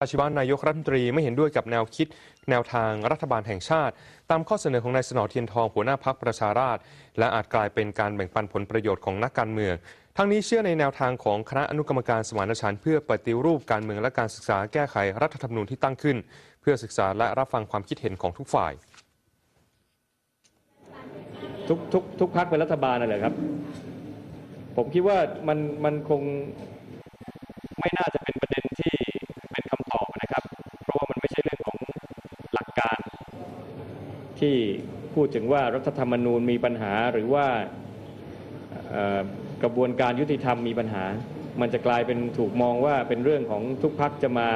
อาชีวะนายกรัฐมนตรีไม่เห็นด้วยกับแนวคิด แนวทางรัฐบาลแห่งชาติ ตามข้อเสนอของนายสนอเทียนทองหัวหน้าพักประชาราษฎรและอาจกลายเป็นการแบ่งปันผลประโยชน์ของนักการเมือง ทั้งนี้เชื่อในแนวทางของคณะอนุกรรมการสมานฉันท์เพื่อปฏิรูปการเมืองและการศึกษาแก้ไขรัฐธรรมนูญที่ตั้งขึ้น เพื่อศึกษาและรับฟังความคิดเห็นของทุกฝ่าย ทุกทุกทุกพักเป็นรัฐบาลนั่นแหละครับ ผมคิดว่ามันมันคงไม่น่าจะเป็นประเด็นที่ ช่เรื่องของหลักการ ที่พูดถึงว่ารัฐธรรมนูญมีปัญหาหรือว่ากระบวนการยุติธรรมมีปัญหา มันจะกลายเป็นถูกมองว่าเป็นเรื่องของทุกพักจะมา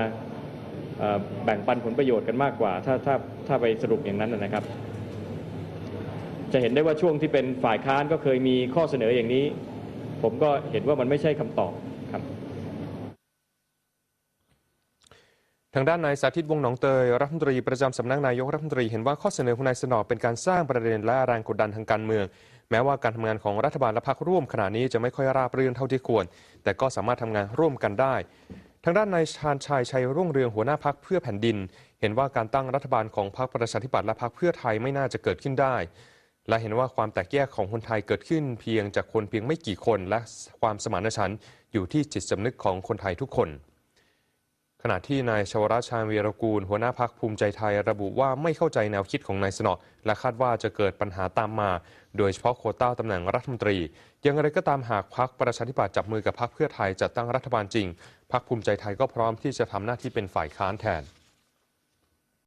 แบ่งปันผลประโยชน์กันมากกว่า ถ้าถ้าถ้าไปสรุปอย่างนั้นนะครับ จะเห็นได้ว่าช่วงที่เป็นฝ่ายค้านก็เคยมีข้อเสนออย่างนี้ ผมก็เห็นว่ามันไม่ใช่คำตอบครับ ทางด้านนายสาธิตวงหนองเตยรัฐมนตรีประจำสำนักนายกรัฐมนตรีเห็นว่าข้อเสนอของนายสนอเป็นการสร้างประเด็นและแรงกดดันทางการเมือง แม้ว่าการทำงานของรัฐบาลและพรรคร่วมขณะนี้จะไม่ค่อยราบรื่นเท่าที่ควร แต่ก็สามารถทำงานร่วมกันได้ ทางด้านนายชาญชัยชัยรุ่งเรืองหัวหน้าพักเพื่อแผ่นดิน เห็นว่าการตั้งรัฐบาลของพรรคประชาธิปัตย์และพรรคเพื่อไทยไม่น่าจะเกิดขึ้นได้ และเห็นว่าความแตกแยกของคนไทยเกิดขึ้น เพียงจากคนเพียงไม่กี่คน และความสมานฉันท์อยู่ที่จิตสำนึกของคนไทยทุกคน ขณะที่นายชวราชาญวีรกูล หัวหน้าพักภูมิใจไทยระบุว่าไม่เข้าใจแนวคิดของนายสนอและคาดว่าจะเกิดปัญหาตามมา โดยเฉพาะโคต้าตำแหน่งรัฐมนตรี อย่างไรก็ตามหากพักประชาธิปัตย์จับมือกับพักเพื่อไทยจัดตั้งรัฐบาลจริง พักภูมิใจไทยก็พร้อมที่จะทำหน้าที่เป็นฝ่ายค้านแทน